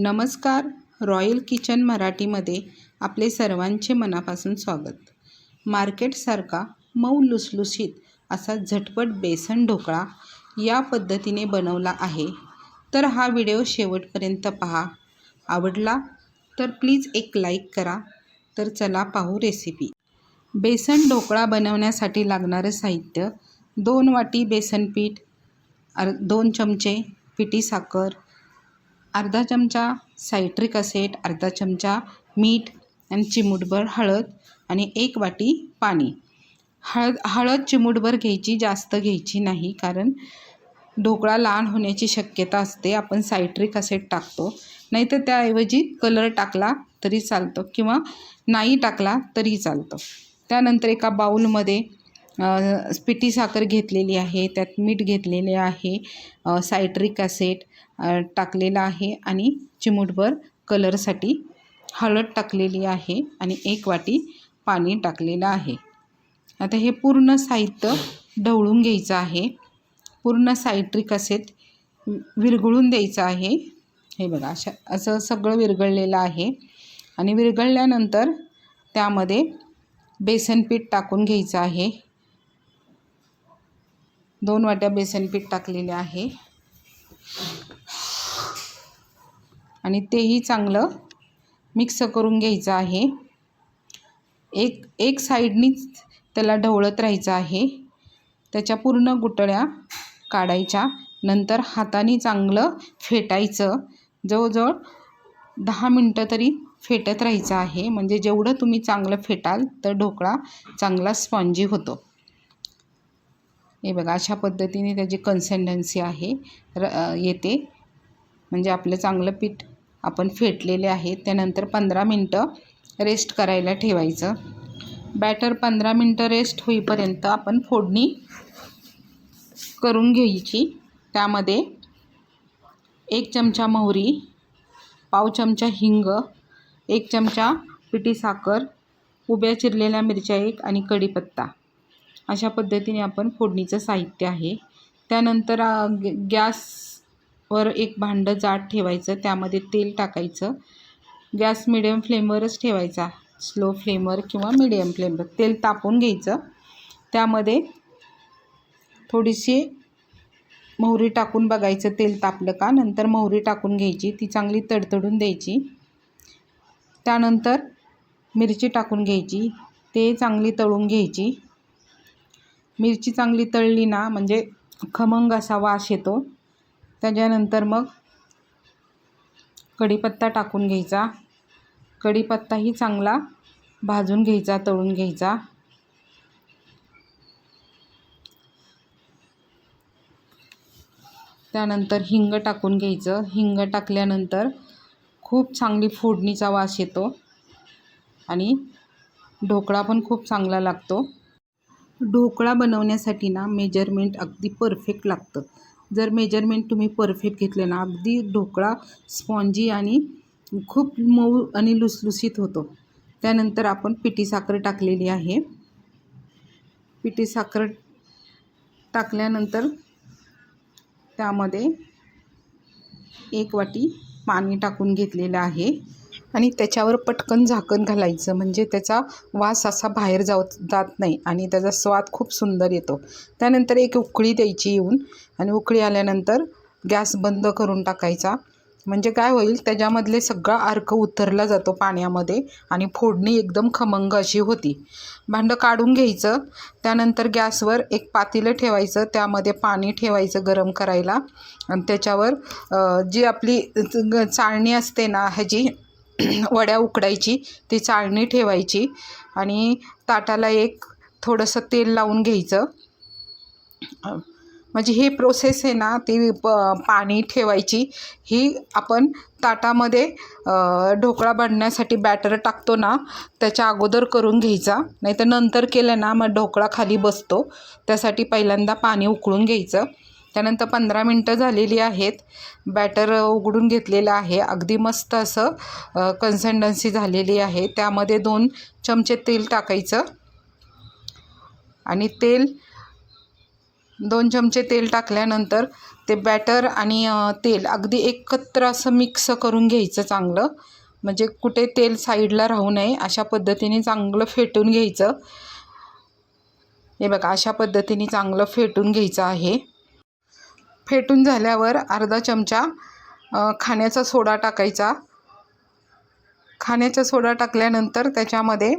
नमस्कार royal kitchen मराठीमध्ये आपले सर्वांचे मनापासून स्वागत. मार्केटसारखा मऊ लुसलुशीत असा झटपट बेसन ढोकळा या पद्धतीने बनवला आहे. तर हा व्हिडिओ शेवटपर्यंत पहा. आवडला तर प्लीज एक लाईक करा. तर चला पाहू रेसिपी. बेसन ढोकळा बनवण्यासाठी लागणारं साहित्य दोन वाटी बेसन पीठ अर दोन चमचे पिठी साखर अर्धा चमचा सायट्रिक असेट अर्धा चमचा मीठ आणि चिमूटभर हळद आणि एक वाटी पाणी. हळद हळद चिमूटभर घ्यायची जास्त घ्यायची नाही कारण ढोकळा लहान होण्याची शक्यता असते. आपण सायट्रिक असेट टाकतो. नाहीतर त्याऐवजी कलर टाकला तरी चालतो किंवा नाही टाकला तरी चालतं. त्यानंतर एका बाऊलमध्ये पिठी साखर घेतलेली आहे त्यात मीठ घेतलेले आहे सायट्रिक असेट टाकलेला आहे आणि चिमूटभर कलरसाठी हळद टाकलेली आहे आणि एक वाटी पाणी टाकलेलं आहे. आता हे पूर्ण साहित्य ढवळून घ्यायचं आहे. पूर्ण सायट्रिक असेल विरघळून द्यायचं आहे. हे बघा अशा असं सगळं विरघळलेलं आहे. आणि विरघळल्यानंतर त्यामध्ये बेसन पीठ टाकून घ्यायचं आहे. दोन वाट्या बेसन पीठ टाकलेले आहे. आणि तेही चांगलं मिक्स करून घ्यायचं आहे. एक एक साईडनीच त्याला ढवळत राहायचं आहे. त्याच्या पूर्ण गुटळ्या काढायच्या. नंतर हाताने चांगलं फेटायचं. जवळजवळ दहा मिनटं तरी फेटत राहायचं आहे. म्हणजे जेवढं तुम्ही चांगलं फेटाल तर ढोकळा चांगला स्पॉन्जी होतो. हे बघा अशा पद्धतीने त्याची कन्सेंडन्सी आहे. र येते. म्हणजे आपलं चांगलं पीठ आपण फेटलेले आहे. त्यानंतर पंधरा मिनटं रेस्ट करायला ठेवायचं. बॅटर पंधरा मिनटं रेस्ट होईपर्यंत आपण फोडणी करून घ्यायची. त्यामध्ये एक चमचा मोहरी पाव चमचा हिंग एक चमचा पिठी साखर उभ्या चिरलेल्या मिरच्या एक आणि कढीपत्ता. अशा पद्धतीने आपण फोडणीचं साहित्य आहे. त्यानंतर गॅसवर एक भांडं जाड ठेवायचं त्यामध्ये तेल टाकायचं. गॅस मिडियम फ्लेमवरच ठेवायचा. स्लो फ्लेमवर किंवा मिडियम फ्लेमवर तेल तापून घ्यायचं. त्यामध्ये थोडीशी मोहरी टाकून बघायचं तेल तापलं का नंतर मोहरी टाकून घ्यायची ती चांगली तडतडून द्यायची. त्यानंतर मिरची टाकून घ्यायची ते चांगली तळून घ्यायची. मिरची चांगली तळली ना म्हणजे खमंग असा वास येतो. त्याच्यानंतर मग कढीपत्ता टाकून घ्यायचा. कढीपत्ताही चांगला भाजून घ्यायचा तळून घ्यायचा. त्यानंतर हिंग टाकून घ्यायचं. हिंग टाकल्यानंतर खूप चांगली फोडणीचा वास येतो आणि ढोकळा पण खूप चांगला लागतो. ढोकळा बनवण्यासाठी ना मेजरमेंट अगदी परफेक्ट लागतं. जर मेजरमेंट तुम्ही परफेक्ट घेतले ना अगदी ढोकळा स्पॉन्जी आणि खूप मऊ आणि लुसलुसीत होतो. त्यानंतर आपण पिठी साखर टाकलेली आहे. पिठी साखर टाकल्यानंतर त्यामध्ये एक वाटी पाणी टाकून घेतलेलं आहे. आणि त्याच्यावर पटकन झाकण घालायचं. म्हणजे त्याचा वास असा बाहेर जाऊ जात नाही आणि त्याचा स्वाद खूप सुंदर येतो. त्यानंतर एक उकळी द्यायची येऊन आणि उकळी आल्यानंतर गॅस बंद करून टाकायचा. म्हणजे काय होईल त्याच्यामधले सगळा अर्क उतरला जातो पाण्यामध्ये आणि फोडणी एकदम खमंग अशी होती. भांडं काढून घ्यायचं. त्यानंतर गॅसवर एक पातेलं ठेवायचं. त्यामध्ये पाणी ठेवायचं गरम करायला. आणि त्याच्यावर जी आपली चाळणी असते ना ह्याची वड्या उकडायची ती चाळणी ठेवायची आणि ताटाला एक थोडंसं तेल लावून घ्यायचं. म्हणजे ही प्रोसेस आहे ना ती प पाणी ठेवायची. ही आपण ताटामध्ये ढोकळा बनण्यासाठी बॅटर टाकतो ना त्याच्या अगोदर करून घ्यायचा. नाही तर नंतर केलं ना मग ढोकळा खाली बसतो. त्यासाठी पहिल्यांदा पाणी उकळून घ्यायचं. त्यानंतर पंधरा मिनटं झालेली आहेत. बॅटर उघडून घेतलेलं आहे. अगदी मस्त असं कन्सन्डन्सी झालेली आहे. त्यामध्ये दोन चमचे तेल टाकायचं. आणि तेल दोन चमचे तेल टाकल्यानंतर ते बॅटर आणि तेल अगदी एकत्र असं मिक्स करून घ्यायचं चांगलं. म्हणजे कुठे तेल साईडला राहू नये अशा पद्धतीने चांगलं फेटून घ्यायचं. हे बघा अशा पद्धतीने चांगलं फेटून घ्यायचं आहे. फेटून झाल्यावर अर्धा चमचा खाण्याचा सोडा टाकायचा. खाण्याचा सोडा टाकल्यानंतर त्याच्यामध्ये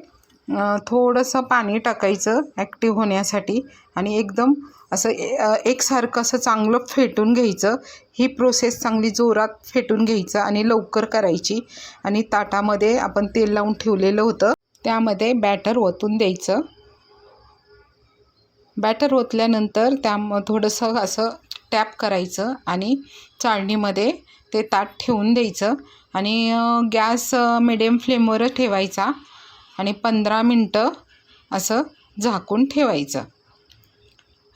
थोडंसं पाणी टाकायचं ॲक्टिव्ह होण्यासाठी आणि एकदम असं ए- एकसारखं असं चांगलं फेटून घ्यायचं. ही प्रोसेस चांगली जोरात फेटून घ्यायचं आणि लवकर करायची आणि ताटामध्ये आपण तेल लावून ठेवलेलं होतं. त्यामध्ये बॅटर ओतून द्यायचं. बॅटर ओतल्यानंतर त्या थोडंसं असं टॅप करायचं आणि चाळणीमध्ये ते ताट ठेवून द्यायचं. आणि गॅस मिडियम फ्लेमवरच ठेवायचा आणि पंधरा मिनटं असं झाकून ठेवायचं.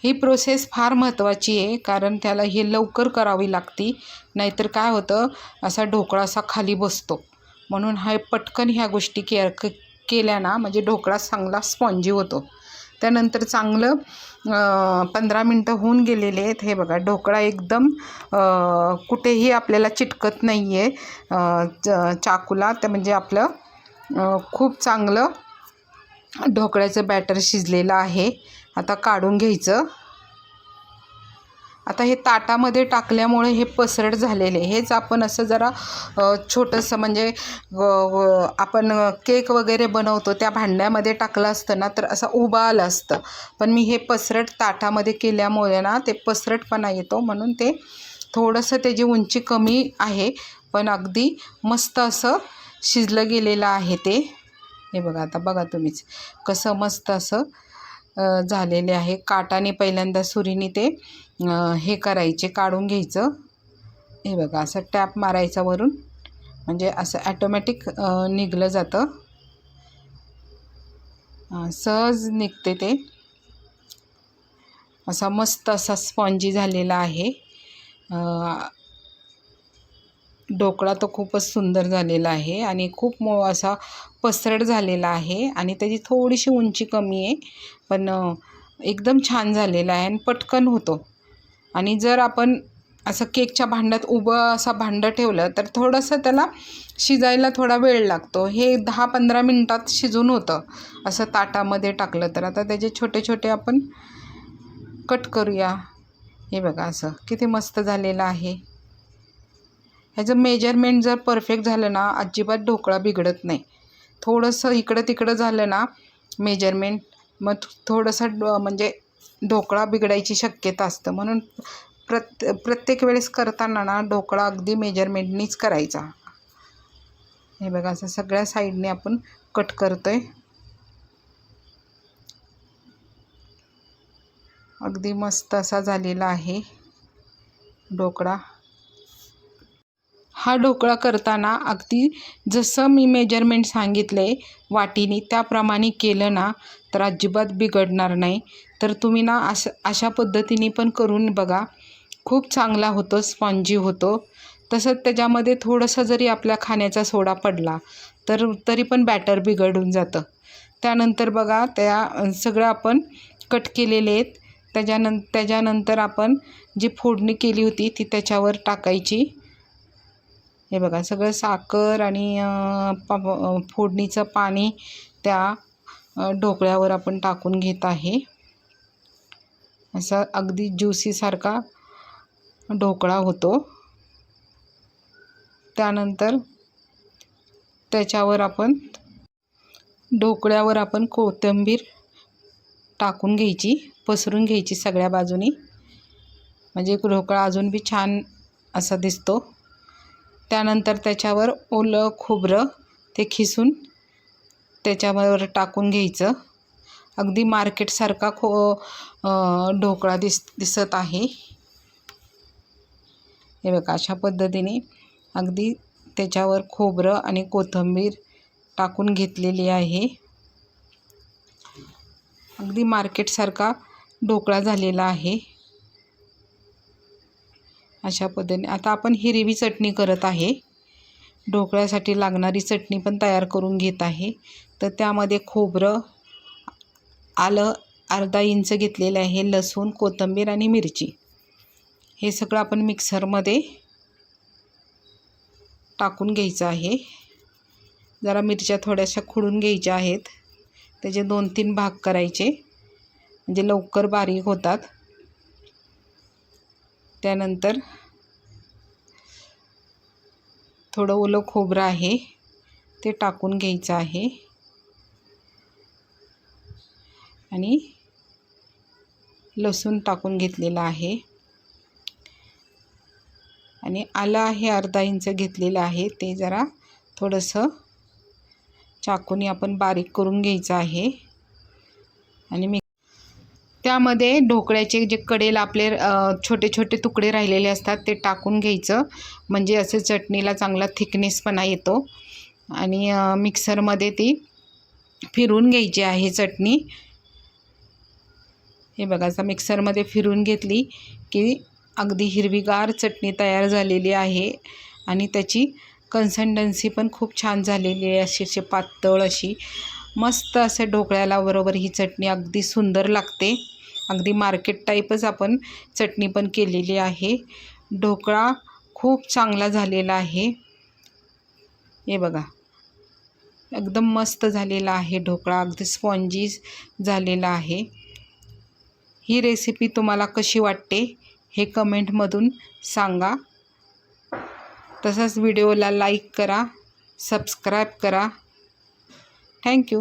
ही प्रोसेस फार महत्त्वाची आहे कारण त्याला हे लवकर करावी लागती नाहीतर काय होतं असा ढोकळा असा खाली बसतो. म्हणून हा पटकन ह्या गोष्टी केअर केल्या ना म्हणजे ढोकळा चांगला स्पॉन्जी होतो. त्यानंतर चांगलं पंधरा मिनटं होऊन गेलेले आहेत. हे बघा ढोकळा एकदम कुठेही आपल्याला चिटकत नाही आहे च चाकूला ते म्हणजे आपलं खूप चांगलं ढोकळ्याचं बॅटर शिजलेलं आहे. आता काढून घ्यायचं. आता हे ताटामध्ये टाकल्यामुळे हे पसरट झालेले हेच आपण असं जरा छोटंसं म्हणजे आपण केक वगैरे बनवतो त्या भांड्यामध्ये टाकलं असतं ना तर असं उभा आलं असतं. पण मी हे पसरट ताटामध्ये केल्यामुळे ना ते पसरटपणा येतो. म्हणून ते थोडंसं त्याची उंची कमी आहे. पण अगदी मस्त असं शिजलं गेलेलं आहे ते. हे बघा आता बघा तुम्हीच. कसं मस्त असं झालेले आहे. काटाने पहिल्यांदा सुरीने ते हे करायचे काढून घ्यायचं. हे बघा असं टॅप मारायचा वरून. म्हणजे असं ॲटोमॅटिक निघलं जातं. सहज निघते ते. असा मस्त असा स्पॉन्जी झालेला आहे. ढोकळा तो खूपच सुंदर झालेला आहे आणि खूप मो असा पसरट झालेला आहे आणि त्याची थोडीशी उंची कमी आहे. पण एकदम छान झालेला आहे आणि पटकन होतो. आणि जर आपण असं केकच्या भांड्यात उभं असं भांडं ठेवलं तर थोडंसं त्याला शिजायला थोडा वेळ लागतो. हे दहा पंधरा मिनटात शिजून होतं. असं ताटामध्ये टाकलं तर. आता त्याचे छोटे छोटे आपण कट करूया. हे बघा असं. किती मस्त झालेलं आहे. ह्याचं मेजरमेंट जर परफेक्ट झालं ना अजिबात ढोकळा बिघडत नाही. थोडंसं इकडं तिकडं झालं ना मेजरमेंट मग थोडंसं ड म्हणजे ढोकळा बिघडायची शक्यता असतं. म्हणून प्रत प्रत्येक वेळेस करताना ना ढोकळा अगदी मेजरमेंटनीच करायचा. हे बघा असं सगळ्या साईडने आपण कट करतो आहे अगदी मस्त असा झालेला आहे ढोकळा. हा ढोकळा करताना अगदी जसं मी मेजरमेंट सांगितले वाटीने त्याप्रमाणे केलं ना तर अजिबात बिघडणार नाही. तर तुम्ही ना अशा अशा पद्धतीने पण करून बघा. खूप चांगला होतो स्पॉन्जी होतो. तसंच त्याच्यामध्ये थोडंसं जरी आपल्या खाण्याचा सोडा पडला तर तरी पण बॅटर बिघडून जातं. त्यानंतर बघा त्या सगळं आपण कट केलेले आहेत. त्याच्यानं त्याच्यानंतर आपण जी फोडणी केली होती ती त्याच्यावर टाकायची. हे बघा सगळं साखर आणि प- फोडणीचं पाणी त्या ढोकळ्यावर आपण टाकून घेत आहे. असा अगदी ज्युसीसारखा ढोकळा होतो. त्यानंतर त्याच्यावर आपण ढोकळ्यावर आपण कोथिंबीर टाकून घ्यायची पसरून घ्यायची सगळ्या बाजूनी. म्हणजे ढोकळा अजून बी छान असा दिसतो. त्यानंतर त्याच्यावर ओलं खोबरं ते खिसून त्याच्यावर टाकून घ्यायचं. अगदी मार्केटसारखा खो ढोकळा दिस दिसत आहे. हे बघा अशा पद्धतीने अगदी त्याच्यावर खोबरं आणि कोथिंबीर टाकून घेतलेली आहे. अगदी मार्केटसारखा ढोकळा झालेला आहे. अशा पद्धतीने. आता आपण हिरवी चटणी करत आहे. ढोकळ्यासाठी लागणारी चटणी पण तयार करून घेत आहे. तर त्यामध्ये खोबरं आलं अर्धा इंच घेतलेलं आहे लसूण कोथिंबीर आणि मिरची. हे सगळं आपण मिक्सरमध्ये टाकून घ्यायचं आहे. जरा मिरच्या थोड्याशा खुडून घ्यायच्या आहेत. त्याचे दोन तीन भाग करायचे. म्हणजे लवकर बारीक होतात. त्यानंतर थोडं ओलं खोबरं आहे ते टाकून घ्यायचं आहे. आणि लसूण टाकून घेतलेलं आहे. आणि आलं आहे अर्धा इंच घेतलेलं आहे. ते जरा थोडंसं चाकूने आपण बारीक करून घ्यायचं आहे. आणि मी त्यामध्ये ढोकळ्याचे जे कडेला आपले छोटे छोटे तुकडे राहिलेले असतात ते टाकून घ्यायचं. म्हणजे असे चटणीला चांगला थिकनेसपणा येतो. आणि मिक्सरमध्ये ती फिरून घ्यायची आहे चटणी. हे बघा असं मिक्सरमध्ये फिरून घेतली की अगदी हिरवीगार चटणी तयार झालेली आहे. आणि त्याची कन्सल्टन्सी पण खूप छान झालेली आहे अशी पातळ अशी. मस्त असं ढोकळ्याला बरोबर ही चटणी अगदी सुंदर लागते. अगदी मार्केट टाईपच आपण चटणी पण केलेली आहे. ढोकळा खूप चांगला झालेला आहे. हे बघा. एकदम मस्त झालेला आहे ढोकळा. अगदी स्पॉन्जी झालेला आहे. ही रेसिपी तुम्हाला कशी वाटते हे कमेंटमधून सांगा. तसंच व्हिडिओला लाईक करा सबस्क्राईब करा. Thank you